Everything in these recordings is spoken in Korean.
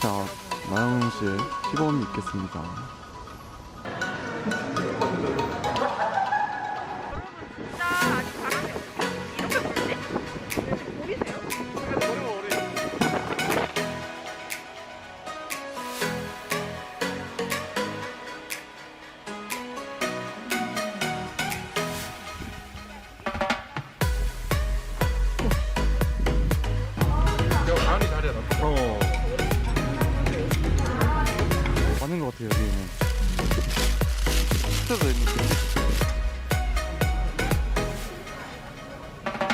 자, 나영은 씨의 시범이 있겠습니다.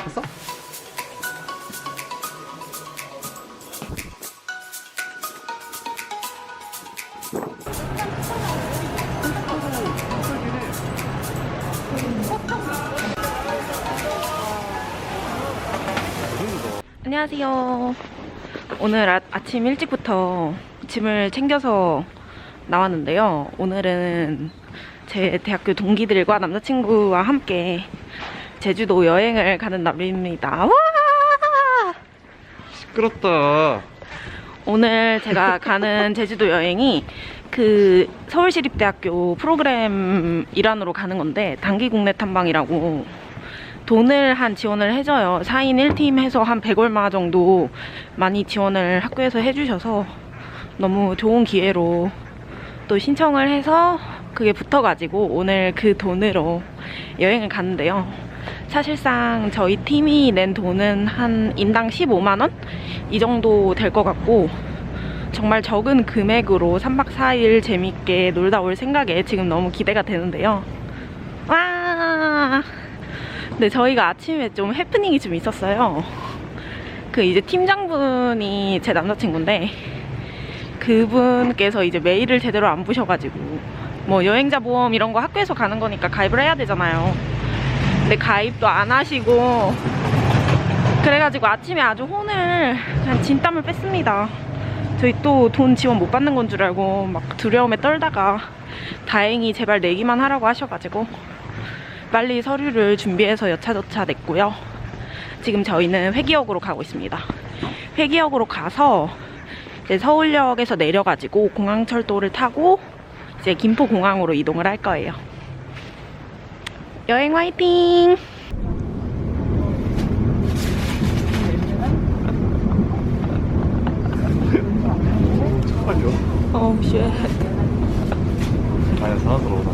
됐어? 안녕하세요. 오늘 아, 아침 일찍부터 짐을 챙겨서 나왔는데요. 오늘은 제 대학교 동기들과 남자친구와 함께 제주도 여행을 가는 날입니다. 와! 시끄럽다. 오늘 제가 가는 제주도 여행이 그 서울시립대학교 프로그램 일환으로 가는 건데 단기 국내 탐방이라고 돈을 한 지원을 해줘요. 4인 1팀 해서 한 100얼마 정도 많이 지원을 학교에서 해주셔서 너무 좋은 기회로 또 신청을 해서 그게 붙어가지고 오늘 그 돈으로 여행을 가는데요. 사실상 저희 팀이 낸 돈은 한 인당 15만원? 이 정도 될 것 같고 정말 적은 금액으로 3박 4일 재밌게 놀다 올 생각에 지금 너무 기대가 되는데요. 와! 근데 저희가 아침에 좀 해프닝이 좀 있었어요. 그 이제 팀장분이 제 남자친구인데 그분께서 이제 메일을 제대로 안 보셔가지고 뭐 여행자 보험 이런 거 학교에서 가는 거니까 가입을 해야 되잖아요. 근데 가입도 안 하시고 그래가지고 아침에 아주 혼을 그냥 진땀을 뺐습니다. 저희 또 돈 지원 못 받는 건 줄 알고 막 두려움에 떨다가 다행히 제발 내기만 하라고 하셔가지고 빨리 서류를 준비해서 여차저차 냈고요. 지금 저희는 회기역으로 가고 있습니다. 회기역으로 가서 이제 서울역에서 내려가지고 공항철도를 타고 이제 김포공항으로 이동을 할 거예요. 여행 화이팅! 어, 쉣. 아니, 전화 들어오다.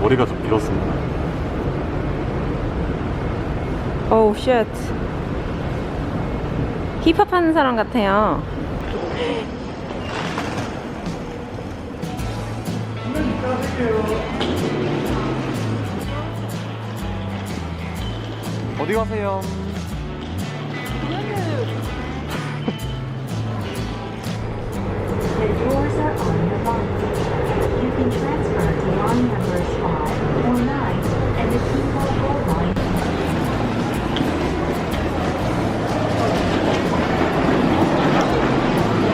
머리가 좀 길었습니다. 오, 쉣. 힙합 하는 사람 같아요. 어디 가세요? The doors are on your right. You can transfer to line numbers 5 or 9 and the keyboard or line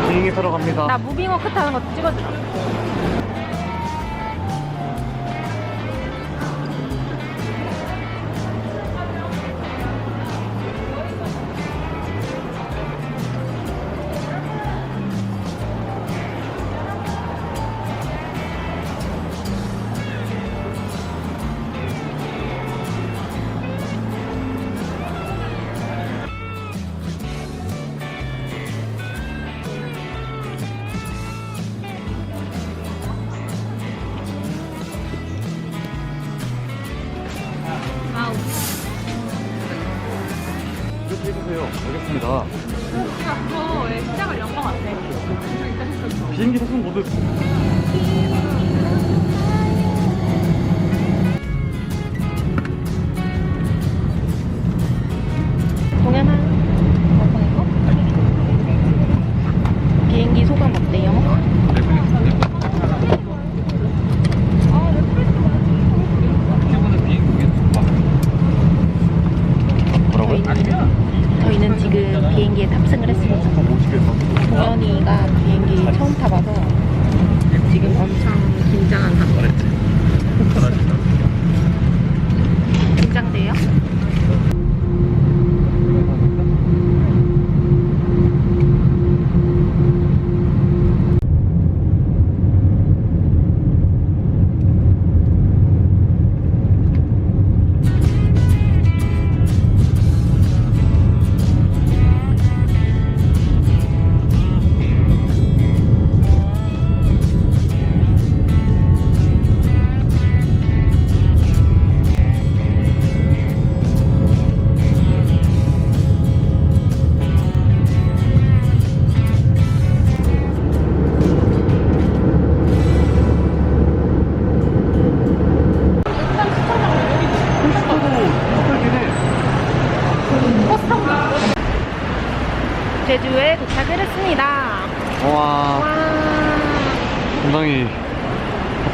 비행기 타러 갑니다. 나 무빙워크 타는 것도 찍어주 소감 어때요? 뭐라고요?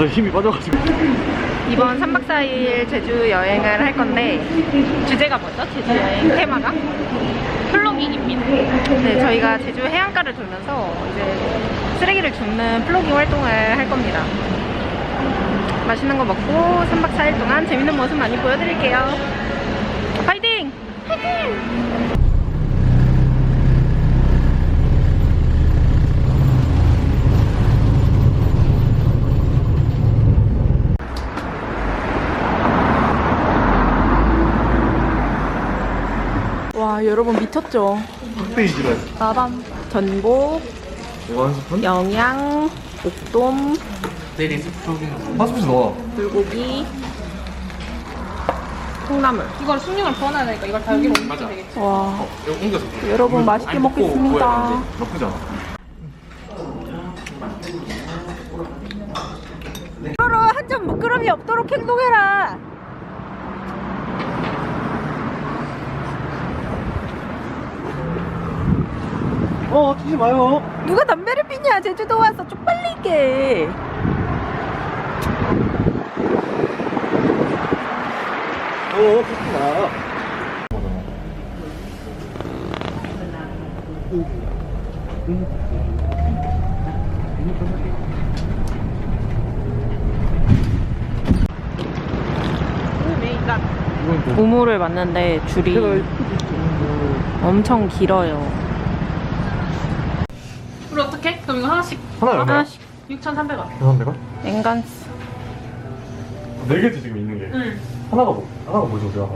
다들 힘이 빠져가지고. 이번 3박 4일 제주 여행을 할 건데 주제가 뭐죠? 제주 여행 테마가? 플로깅입니다. 네, 저희가 제주 해안가를 돌면서 이제 쓰레기를 줍는 플로깅 활동을 할 겁니다. 맛있는 거 먹고 3박 4일 동안 재밌는 모습 많이 보여드릴게요. 파이팅! 파이팅! 여러분 미쳤죠? 흑돼지를 빠밤 전복, 이거 한 스푼? 영양, 옥돔, 한 스푼 넣어. 불고기, 콩나물. 이걸 숭늉을 부어놔야 되니까 이걸 다 여기로 옮기면 되겠지. 와 여러분 맛있게 먹겠습니다. 나쁘지 않아. 서로 한점 부끄럼이 없도록 행동해라. 어, 튀지 마요. 누가 담배를 피냐? 제주도 와서 좀 빨리 게. 어, 튀지 마. 음, 우물을 맞는데 줄이 엄청 길어요. 우리 어떻게? 그럼 이거 하나씩 하나 얼마야? 하나씩 6,300원. 죄송합니다. 엔간스. 네 개지 지금 있는 게. 응. 하나가 뭐? 하나가 뭐지 우리가?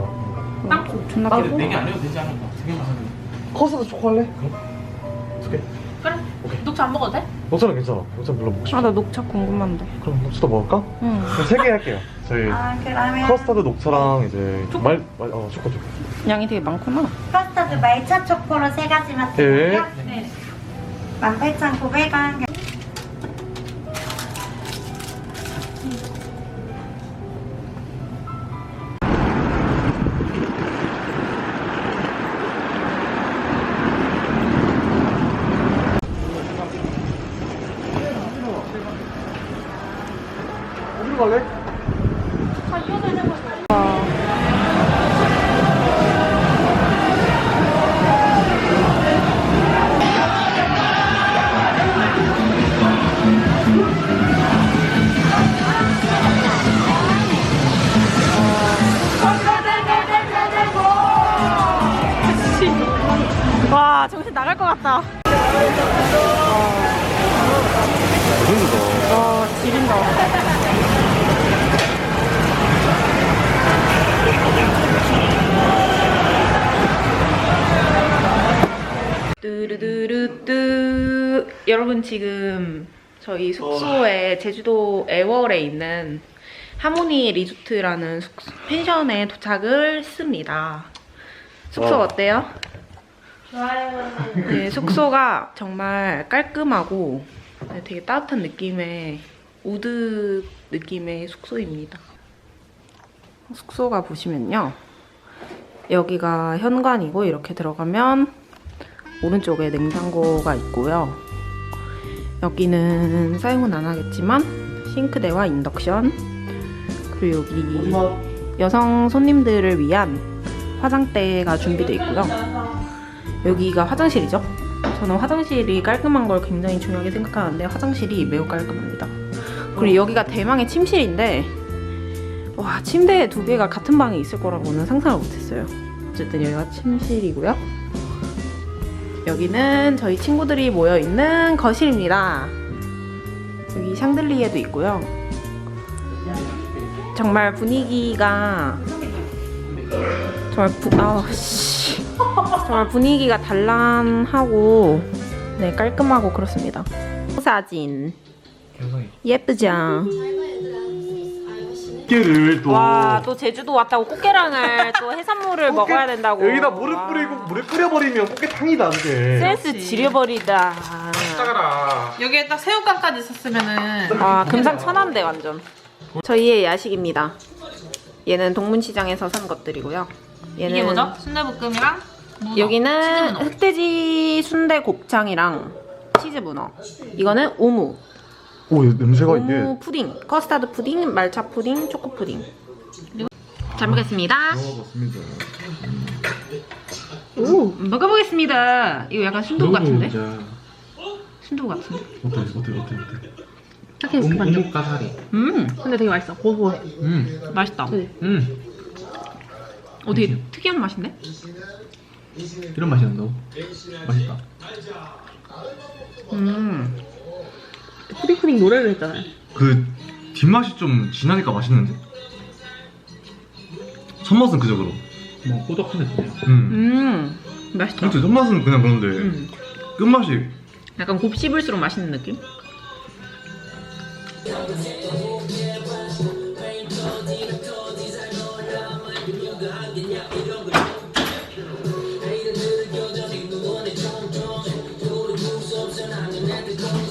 땅콩. 존나 아, 귀 근데 네개 아니어도 되지 않을까? 세 개만 하면. 커스도 초콜릿? 그럼? 두 개. 그래. 오케이. 녹차 안 먹어도 돼? 녹차는 괜찮아. 녹차 별로 먹고 싶어. 아, 나 녹차 궁금한데. 그럼 녹차도 먹을까? 응. 그럼 세개 할게요. 저희 커스터드 녹차랑 이제 말, 말, 어, 초코 초코. 양이 되게 많구나. 커스터드 말차 초코로 세 가지만 예. 드릴게요. 네. 18,900원. 지금 저희 숙소에 제주도 애월에 있는 하모니 리조트라는 숙소, 펜션에 도착을 했습니다. 숙소 와. 어때요? 좋아요. 네, 숙소가 정말 깔끔하고 네, 되게 따뜻한 느낌의 우드 느낌의 숙소입니다. 숙소가 보시면요. 여기가 현관이고 이렇게 들어가면 오른쪽에 냉장고가 있고요. 여기는 사용은 안 하겠지만 싱크대와 인덕션 그리고 여기 여성 손님들을 위한 화장대가 준비되어 있고요. 여기가 화장실이죠. 저는 화장실이 깔끔한 걸 굉장히 중요하게 생각하는데 화장실이 매우 깔끔합니다. 그리고 여기가 대망의 침실인데 와 침대 두 개가 같은 방에 있을 거라고는 상상을 못했어요. 어쨌든 여기가 침실이고요. 여기는 저희 친구들이 모여 있는 거실입니다. 여기 샹들리에도 있고요. 정말 분위기가 정말 부, 아, 씨. 정말 분위기가 단란하고 네 깔끔하고 그렇습니다. 사진. 예쁘죠? 깨를 또. 와 또 제주도 왔다고 꽃게랑을 또 해산물을 먹어야 된다고. 여기다 물을 뿌리고 물을 끓여버리면 꽃게탕이다 그게. 센스 지려버리다. 따가라. 여기에 딱 새우깡까지 있었으면은 아 금상첨화인데 완전. 저희의 야식입니다. 얘는 동문시장에서 산 것들이고요. 얘는 이게 뭐죠? 순대볶음이랑 문어. 여기는. 흑돼지 순 순대 곱창이랑 치즈 문어. 이거는 오무. 오 냄새가 이게 푸딩. 커스타드 푸딩, 말차 푸딩, 초코 푸딩. 잘 먹겠습니다. 먹어봤습니다. 오, 먹어보겠습니다. 이거 약간 순두부 같은데? 순두부 같은데? 어때 어때 어때 어때? 딱히 우묵 가사리. 음, 근데 되게 맛있어. 고소해. 음. 맛있다. 음. 어, 되게 특이한 맛인데? 이런 맛이 난다고? 맛있다. 음. 푸딩 푸딩 노래를 했잖아요. 그 뒷맛이 좀 진하니까 맛있는데? 첫맛은 그저 그럼. 뭐 꾸덕한 느낌이야. 음. 음, 맛있다. 그렇지 첫맛은 그냥 그런데 음. 끝맛이 약간 곱씹을수록 맛있는 느낌?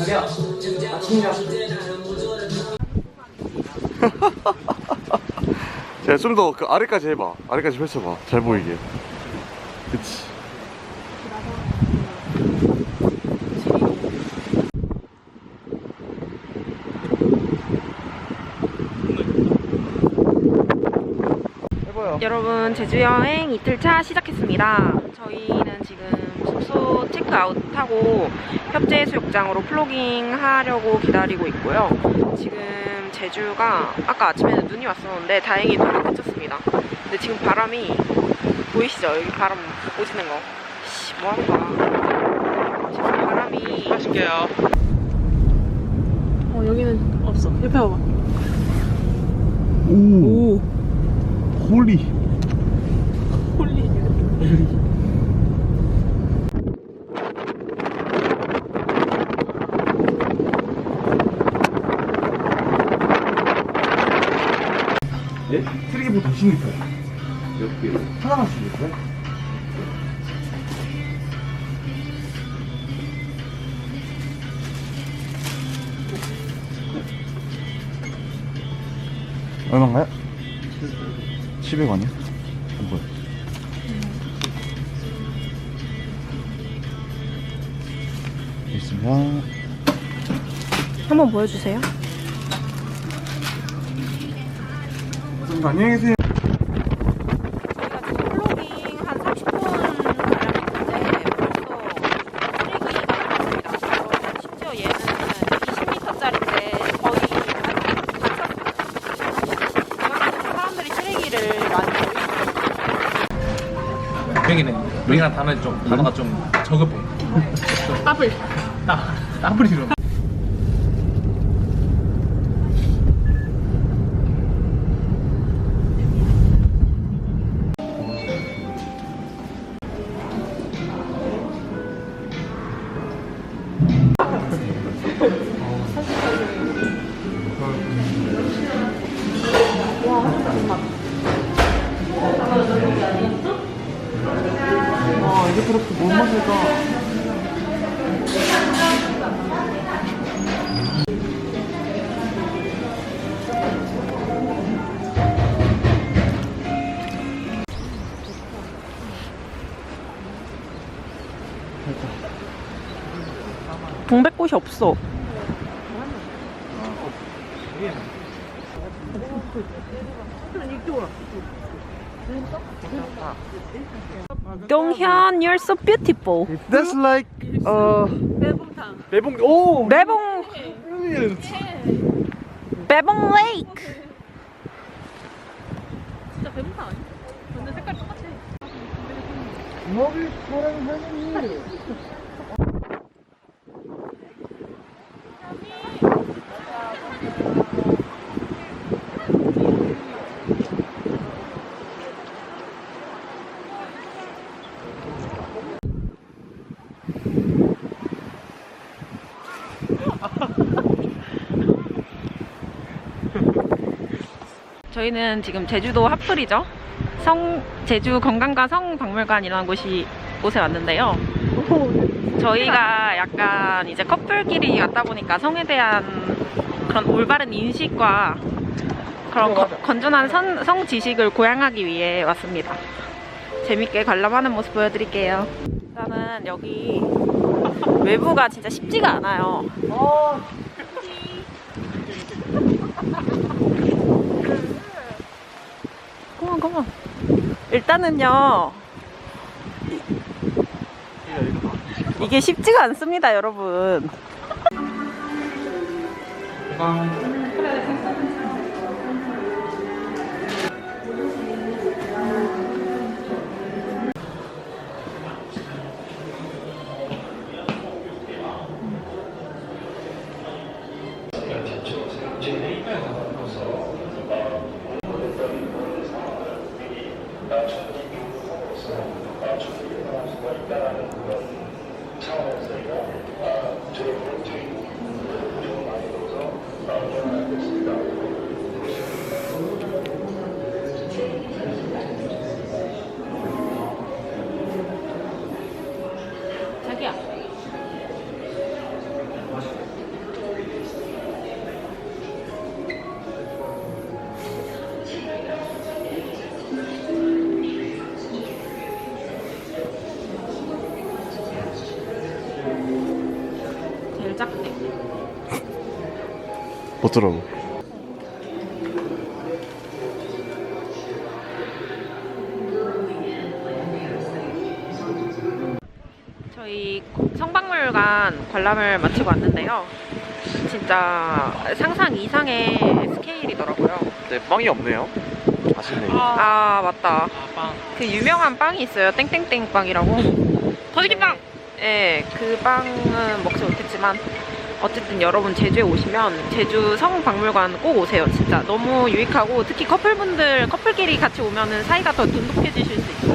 자, 좀 더 그 아래까지 해봐. 아래까지 펼쳐봐. 잘 보이게. 그치. 여러분 제주 여행 이틀 차 시작했습니다. 저희는 지금 숙소 체크아웃하고 협재 해수욕장으로 플로깅 하려고 기다리고 있고요. 지금 제주가 아까 아침에는 눈이 왔었는데 다행히 눈이 그쳤습니다. 근데 지금 바람이 보이시죠? 여기 바람 오지는 거. 씨, 뭐 하는 거야? 지금 바람이 맛있게요. 어 여기는 없어. 옆에 봐봐. 오. 홀리. 홀리. 예? 트리기보다 20m. 몇 개? 하나만 주겠어요? 얼마인가요? 700원이요? 뭐야? 있으면 한번 보여주세요. 안녕히 계세요. 저희가 지금 플로깅 한 30분 가량 했는데 벌써 쓰레기가 많습니다. 심지어 얘는 20m짜리인데 거의 이만큼 사람들이 쓰레기를 많이 버리고 맹이네. 맹이랑 다는 좀 단어가 좀 저급해. 따블. 따 따블이 좀. 동백꽃이 없어. 동현, you're so beautiful. That's like uh 매봉탕. 매봉 오 매봉 brilliant. 매봉 레이크. 진짜 매봉탕 아니야? 근데 색깔 똑같아. 머리 사랑하니. 저희는 지금 제주도 핫플이죠. 성 제주 건강과 성박물관이라는 곳이 곳에 왔는데요. 저희가 약간 이제 커플끼리 갔다 보니까 성에 대한 그런 올바른 인식과 그런 거- 건전한 선- 성 지식을 고양하기 위해 왔습니다. 재밌게 관람하는 모습 보여드릴게요. 일단은 여기 외부가 진짜 쉽지가 않아요. 그만. 일단은요. 이게 쉽지가 않습니다, 여러분. 어쩌라고? 저희 성박물관 관람을 마치고 왔는데요. 진짜 상상 이상의 스케일이더라고요. 네, 빵이 없네요. 아쉽네요. 아 맞다. 아, 빵. 그 유명한 빵이 있어요. 땡땡땡 빵이라고. 거기빵! 네, 그 빵은 먹지 못했지만 어쨌든 여러분 제주에 오시면 제주 성박물관 꼭 오세요. 진짜 너무 유익하고 특히 커플분들 커플끼리 같이 오면은 사이가 더 돈독해지실 수 있어요.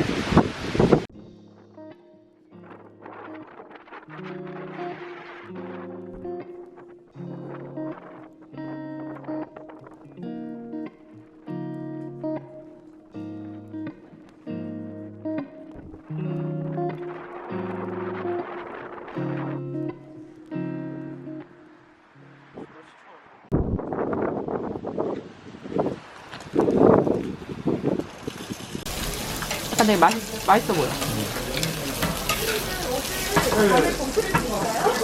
맛, 맛있어 보여.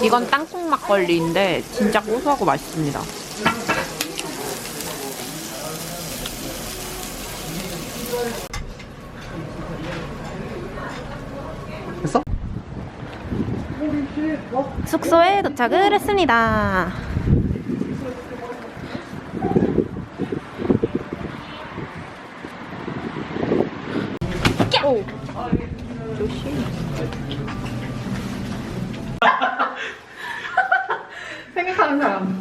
이건 땅콩 막걸리인데 진짜 고소하고 맛있습니다. 했어? 숙소에 도착을 했습니다. 오. 조심. 생각하는 사람.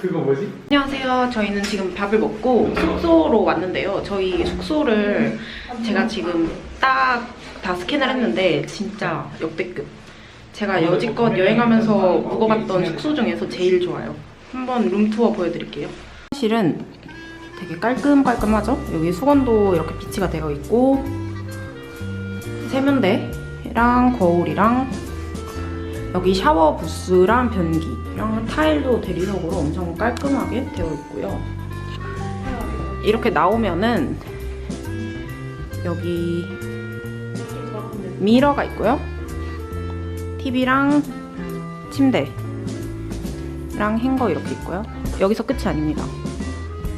그거 뭐지? 안녕하세요. 저희는 지금 밥을 먹고 숙소로 왔는데요. 저희 숙소를 제가 지금 딱 다 스캔을 했는데 진짜 역대급. 제가 여지껏 여행하면서 묵어봤던 숙소 중에서 제일 좋아요. 한번 룸투어 보여드릴게요. 실은 되게 깔끔깔끔하죠? 여기 수건도 이렇게 비치가 되어 있고 세면대랑 거울이랑 여기 샤워 부스랑 변기 랑 타일도 대리석으로 엄청 깔끔하게 되어 있고요. 이렇게 나오면은 여기 미러가 있고요. TV랑 침대랑 행거 이렇게 있고요. 여기서 끝이 아닙니다.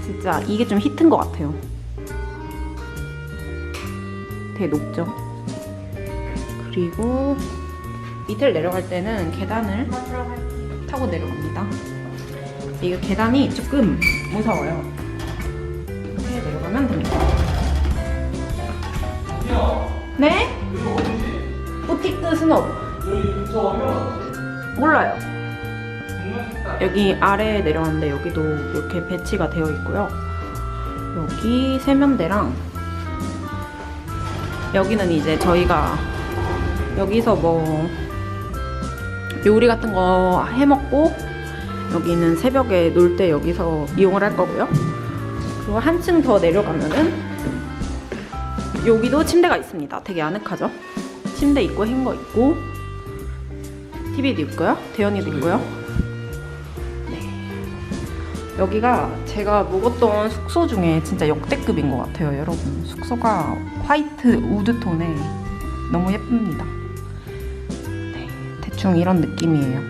진짜 이게 좀 히트인 것 같아요. 되게 높죠? 그리고 밑을 내려갈 때는 계단을 타고 내려갑니다. 이게 계단이 조금 무서워요. 이렇게 내려가면 됩니다. 네? 부티크 스노우. 몰라요. 여기 아래에 내려왔는데 여기도 이렇게 배치가 되어 있고요. 여기 세면대랑 여기는 이제 저희가 여기서 뭐 요리 같은 거 해먹고 여기는 새벽에 놀 때 여기서 이용을 할 거고요. 그리고 한층 더 내려가면은 여기도 침대가 있습니다. 되게 아늑하죠? 침대 있고 행거 있고 TV도 있고요. 대현이도 있고요. 네. 여기가 제가 묵었던 숙소 중에 진짜 역대급인 것 같아요, 여러분. 숙소가 화이트 우드 톤에 너무 예쁩니다. 대충 이런 느낌이에요.